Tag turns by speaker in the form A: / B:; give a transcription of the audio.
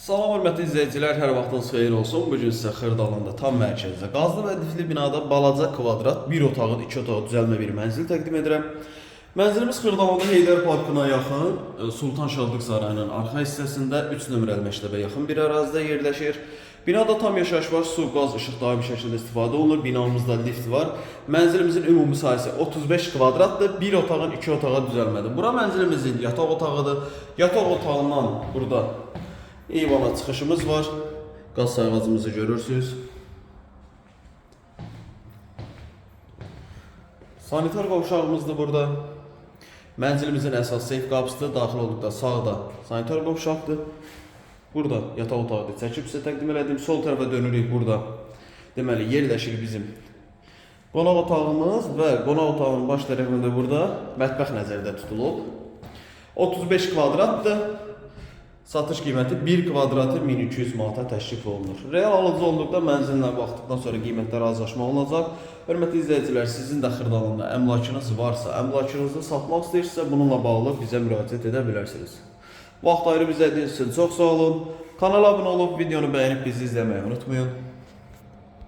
A: Salam hörmətli izləyicilər, hər vaxtınız xeyir olsun. Bu gün sizə Xırdalanda tam mərkəzdə qazlı və lifli binada balaca kvadrat, bir otağın, iki otaq düzəlmə bir mənzil təqdim edirəm. Mənzilimiz Xırdalanda Heydər Parkına yaxın, e, Sultan Şadlıq Sarayının arxa hissəsində 3 nömrəli məktəbə yaxın bir ərazidə yerləşir. Binada tam yaşayış var, su, qaz, işıq daimi şəkildə istifadə olunur. Binamızda lift var. Mənzilimizin ümumi sahəsi 35 kvadratdır. Bir otağın iki otağa düzəlmədir. Bura mənzilimizin yataq otağıdır. Yataq otağından burada eyvana çıxışımız var. Qaz sayğacımızı görürsüz. Sanitar qovşağımızdır burada. Mənzilimizin əsas seyf qapısıdır. Daxil olduqda sağda sanitar qovşaqdır. Burada yataq otağıdır. Çəkib sizə təqdim elədim. Sol tərəfə dönürük burada. Deməli yerləşir bizim qonaq otağımız və qonaq otağının baş tərəfində burada mətbəx nəzərdə tutulub. 35 kvadratdır. Satış qiyməti 1 kvadratı 1200 manata təklif olunur. Real alıcı olduqda mənzillə baxdıqdan sonra qiymətlər razılaşma olunacaq. Hörmətli izləyicilər, sizin də Xırdalanda əmlakınız varsa, əmlakınızı satmaq istəyirsinizsə bununla bağlı bizə müraciət edə bilərsiniz. Vaxt ayırıb izlədiyiniz üçün çox sağ olun. Kanala abunə olub videonu bəyənib bizi izləməyi unutmayın.